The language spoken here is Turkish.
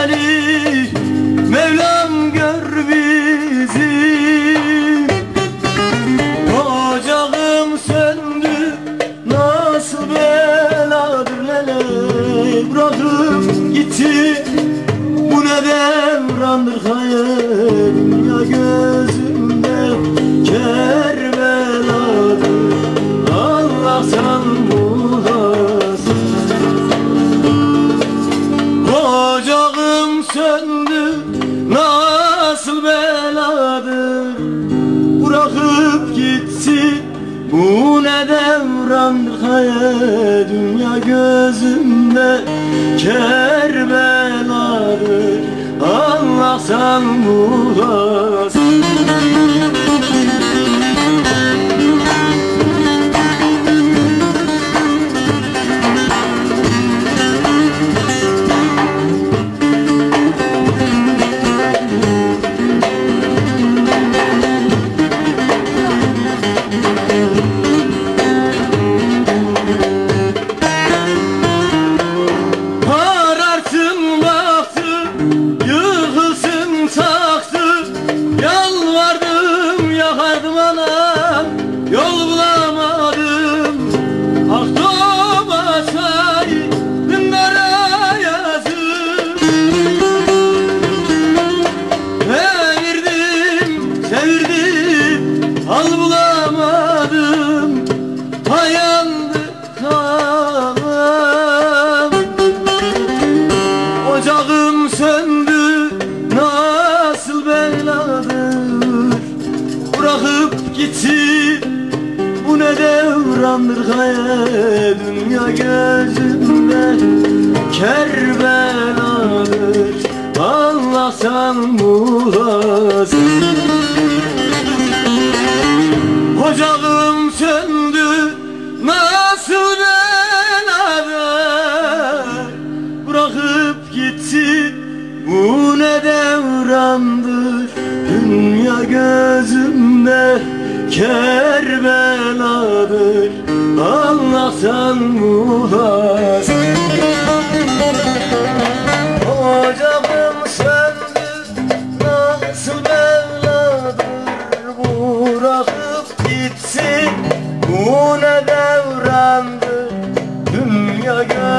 hali Mevlam gör bizi. Ocağım söndü nasıl beladır lele Bırakıp gitti. Bu ne devrandır hayır? Söndü nasıl beladır? Bırakıp gitsin bu ne devrandır hayal Dünya gözümde kerbeladır. Allah sen bulasın çevirdim, al bulamadım Dayandı kanım Ocağım söndü nasıl beladır. Bırakıp gitti bu ne devrandır hayal Dünya gözümde kerbeladır Allah sen gözümde kerbeladır Allah sen bulasın Ocağım söndü nasıl beladır? Bırakıp gitsin bu ne devrandır? Dünya gözümde